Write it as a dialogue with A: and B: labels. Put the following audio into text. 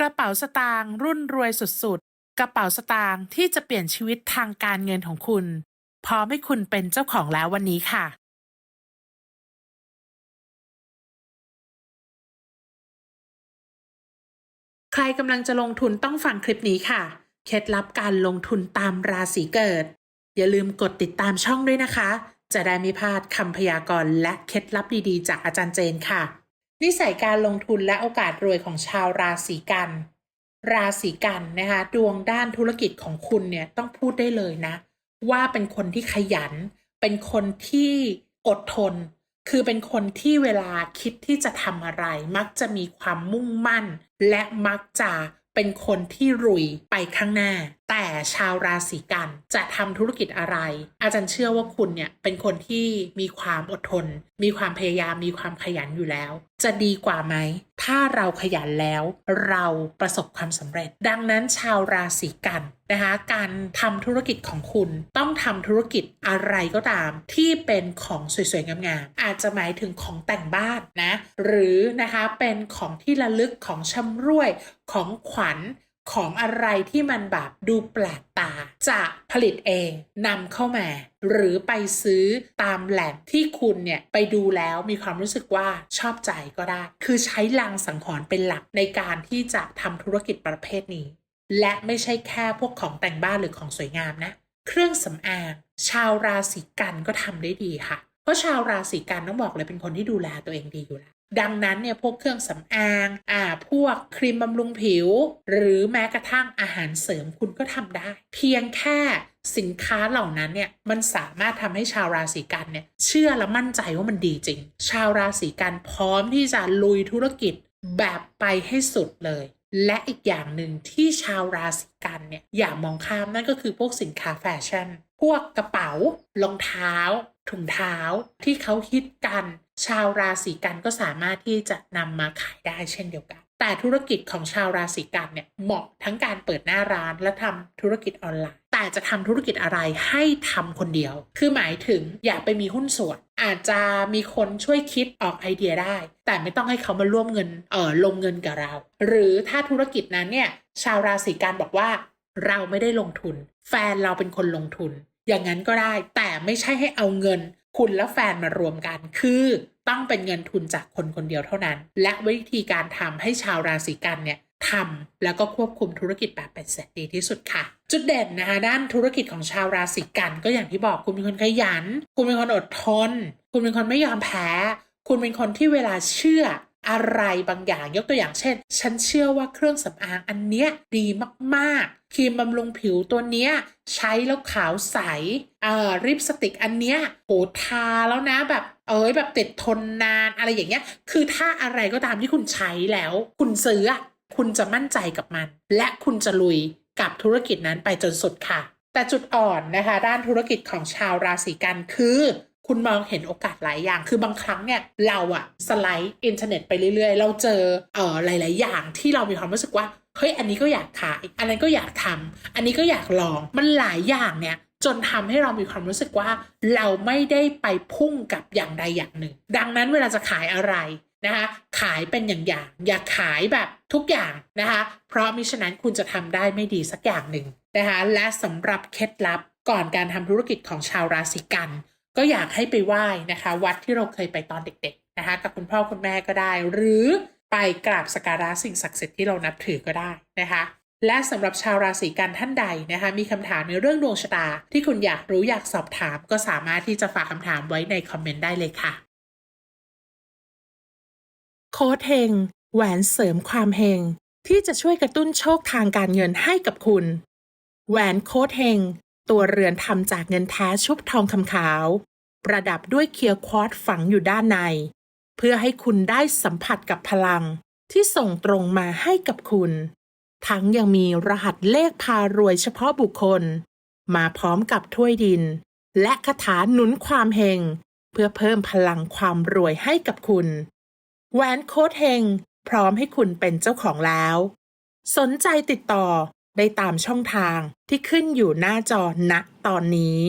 A: กระเป๋าสตางค์รุ่นรวยสุดๆ กระเป๋าสตางค์ที่จะเปลี่ยนชีวิตทางการเงินของคุณ พร้อมให้คุณเป็นเจ้าของแล้ววันนี้ค่ะ ใครกำลังจะลงทุนต้องฟังคลิปนี้ค่ะ เคล็ดลับการลงทุนตามราศีเกิด อย่าลืมกดติดตามช่องด้วยนะคะ จะได้ไม่พลาดคำพยากรณ์และเคล็ดลับดีๆ จากอาจารย์เจนค่ะ นิสัยการลงทุนและโอกาสรวยของชาวราศีกัน ราศีกันนะคะดวงด้านธุรกิจของคุณเนี่ยต้องพูดได้เลยนะ ว่าเป็นคนที่ขยัน เป็นคนที่อดทน คือเป็นคนที่เวลาคิดที่จะทำอะไร มักจะมีความมุ่งมั่น และมักจะเป็นคนที่รุยไปข้างหน้า แต่ชาวราศีกันจะทำธุรกิจอะไร อาจารย์เชื่อว่าคุณเนี่ยเป็นคนที่มีความอดทน มีความพยายามมีความขยันอยู่แล้ว จะดีกว่าไหม ถ้าเราขยันแล้ว เราประสบความสำเร็จ ดังนั้นชาวราศีกันนะคะการทำธุรกิจของคุณต้องทำธุรกิจอะไรก็ตาม ที่เป็นของสวยๆงามๆอาจจะหมายถึงของแต่งบ้านนะหรือนะคะเป็นของที่ระลึกของชำร่วยของขวัญ ของอะไรที่มันแบบดูแปลกตา จะผลิตเองนำเข้ามา หรือไปซื้อตามแหล่งที่คุณเนี่ย ไปดูแล้วมีความรู้สึกว่าชอบใจก็ได้ คือใช้ลังสังหรณ์เป็นหลักในการที่จะทำธุรกิจประเภทนี้ และไม่ใช่แค่พวกของแต่งบ้านหรือของสวยงามนะ เครื่องสำอางชาวราศีกันก็ทำได้ดีค่ะ เพราะชาวราศีกันต้องบอกเลยเป็นคนที่ดูแลตัวเองดีอยู่แล้ว ดังนั้นเนี่ยพวกเครื่องสำอางอ่าพวกครีมบำรุงผิว หรือแม้กระทั่งอาหารเสริมคุณก็ทำได้ เพียงแค่สินค้าเหล่านั้นเนี่ยมันสามารถทำให้ชาวราศีกันเนี่ยเชื่อและมั่นใจว่ามันดีจริง ชาวราศีกันพร้อมที่จะลุยธุรกิจแบบไปให้สุดเลย และอีกอย่างหนึ่งที่ชาวราศีกันเนี่ยอย่ามองข้ามนั่นก็คือพวกสินค้าแฟชั่น พวกกระเป๋ารองเท้า ถุงเท้าที่เขาฮิตกัน ชาวราศีกันก็สามารถที่จะนำมาขายได้เช่นเดียวกัน แต่ธุรกิจของชาวราศีกันเนี่ยเหมาะทั้งการเปิดหน้าร้านและทำธุรกิจออนไลน์ แต่จะทำธุรกิจอะไรให้ทำคนเดียว คือหมายถึงอย่าไปมีหุ้นส่วน อาจจะมีคนช่วยคิดออกไอเดียได้ แต่ไม่ต้องให้เขามาร่วมเงินเออลงเงินกับเรา หรือถ้าธุรกิจนั้นเนี่ยชาวราศีกันบอกว่าเราไม่ได้ลงทุน แฟนเราเป็นคนลงทุน อย่างนั้นก็ได้แต่ไม่ใช่ให้เอาเงิน คุณและแฟนมารวมกัน คือต้องเป็นเงินทุนจากคนคนเดียวเท่านั้น และวิธีการทำให้ชาวราศีกันเนี่ยทำแล้วก็ควบคุมธุรกิจแบบเป็นเสร็จดีที่สุดค่ะ จุดเด่นนะคะด้านธุรกิจของชาวราศีกันก็อย่างที่บอกคุณเป็นคนขยัน คุณเป็นคนอดทน คุณเป็นคนไม่ยอมแพ้ คุณเป็นคนที่เวลาเชื่อ อะไรบางอย่างยกตัวอย่างเช่น ฉันเชื่อว่าเครื่องสำอางอันเนี้ยดีมากๆครีมบำรุงผิวตัวเนี้ยใช้แล้วขาวใสเอ่อริปสติกอันเนี้ยโหทาแล้วนะแบบเอ้ยแบบติดทนนานอะไรอย่างเงี้ย คือถ้าอะไรก็ตามที่คุณใช้แล้ว คุณซื้อคุณจะมั่นใจกับมัน และคุณจะลุยกับธุรกิจนั้นไปจนสุดค่ะ แต่จุดอ่อนนะคะ ด้านธุรกิจของชาวราศีกันคือ คุณมองเห็นโอกาสหลายอย่าง คือบางครั้งเนี่ยเราอะสไลด์อินเทอร์เน็ตไปเรื่อยๆ เราเจอเอ่อหลาย ๆ อย่างที่เรามีความรู้สึกว่า เฮ้ย อันนี้ก็อยากขาย อันนั้นก็อยากทำอันนี้ก็อยากลอง มันหลายอย่างเนี่ยจนทำให้เรามีความรู้สึกว่า เราไม่ได้ไปพุ่งกับอย่างใดอย่างหนึ่ง ดังนั้นเวลาจะขายอะไรนะคะ ขายเป็นอย่างๆอย่าขายแบบทุกอย่างนะคะ เพราะมิฉะนั้นคุณจะทำได้ไม่ดีสักอย่างหนึ่งนะคะ และสำหรับเคล็ดลับก่อนการทำธุรกิจของชาวราศีกัน ก็อยากให้ไปไหว้นะคะ วัดที่เราเคยไปตอนเด็กๆนะคะกับคุณพ่อคุณแม่ก็ได้ หรือไปกราบสักการะสิ่งศักดิ์สิทธิ์ที่เรานับถือก็ได้นะคะและสำหรับชาวราศีกันท่านใดนะคะ มีคำถามในเรื่องดวงชะตา ที่คุณอยากรู้อยากสอบถาม ก็สามารถที่จะฝากคำถามไว้ในคอมเมนต์ได้เลยค่ะ โค้ดเฮงแหวนเสริมความเฮงที่จะช่วยกระตุ้นโชคทางการเงินให้กับคุณ แหวนโค้ดเฮง ตัวเรือนทำจากเงินแท้ชุบทองคำขาว ประดับด้วยเคียร์ควอตฝังอยู่ด้านใน เพื่อให้คุณได้สัมผัสกับพลังที่ส่งตรงมาให้กับคุณ ทั้งยังมีรหัสเลขพารวยเฉพาะบุคคล มาพร้อมกับถ้วยดิน และคาถาหนุนความเฮงเพื่อเพิ่มพลังความรวยให้กับคุณแหวนโค้ดเฮงพร้อมให้คุณเป็นเจ้าของแล้ว สนใจติดต่อ ได้ตามช่องทางที่ขึ้นอยู่หน้าจอณตอนนี้